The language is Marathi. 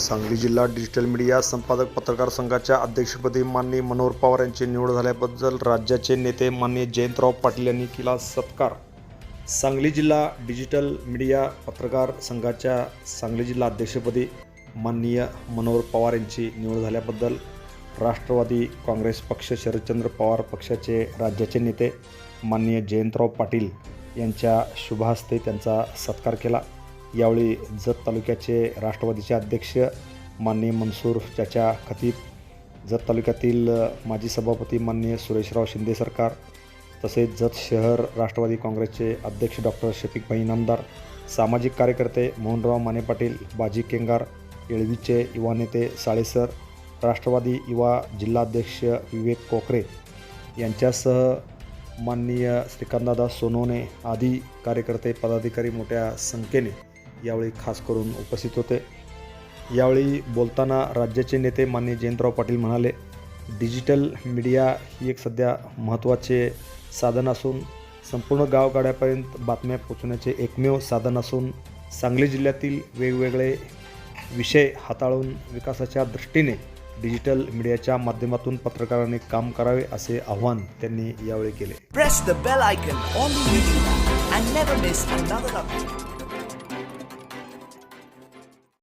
सांगली जिल्हा डिजिटल मीडिया संपादक पत्रकार संघाच्या अध्यक्षपदी माननीय मनोहर पवार यांची निवड झाल्याबद्दल राज्याचे नेते माननीय जयंतराव पाटील यांनी केला सत्कार. सांगली जिल्हा डिजिटल मीडिया पत्रकार संघाच्या सांगली जिल्हा अध्यक्षपदी माननीय मनोहर पवार यांची निवड झाल्याबद्दल राष्ट्रवादी काँग्रेस पक्ष शरदचंद्र पवार पक्षाचे राज्याचे नेते माननीय जयंतराव पाटील यांच्या शुभहस्ते त्यांचा सत्कार केला. यावेळी जत तालुक्याचे राष्ट्रवादीचे अध्यक्ष माननीय मनसूर चाचा खतीब जत तालुक्यातील माजी सभापती माननीय सुरेशराव शिंदे सरकार तसेच जत शहर राष्ट्रवादी काँग्रेसचे अध्यक्ष डॉक्टर शफिकभाई नामदार सामाजिक कार्यकर्ते मोहनराव माने पाटील बाजी केंगार येळवीचे युवा नेते साळेसर राष्ट्रवादी युवा जिल्हाध्यक्ष विवेक कोकरे यांच्यासह माननीय श्रीकांतदादा सोनवणे आदी कार्यकर्ते पदाधिकारी मोठ्या संख्येने यावेळी खास करून उपस्थित होते. यावेळी बोलताना राज्याचे नेते माननीय जयंतराव पाटील म्हणाले डिजिटल मीडिया ही एक सध्या महत्त्वाचे साधन असून संपूर्ण गावगाड्यापर्यंत बातम्या पोचवण्याचे एकमेव साधन असून सांगली जिल्ह्यातील वेगवेगळे विषय हाताळून विकासाच्या दृष्टीने डिजिटल मीडियाच्या माध्यमातून पत्रकारांनी काम करावे असे आव्हान त्यांनी यावेळी केले.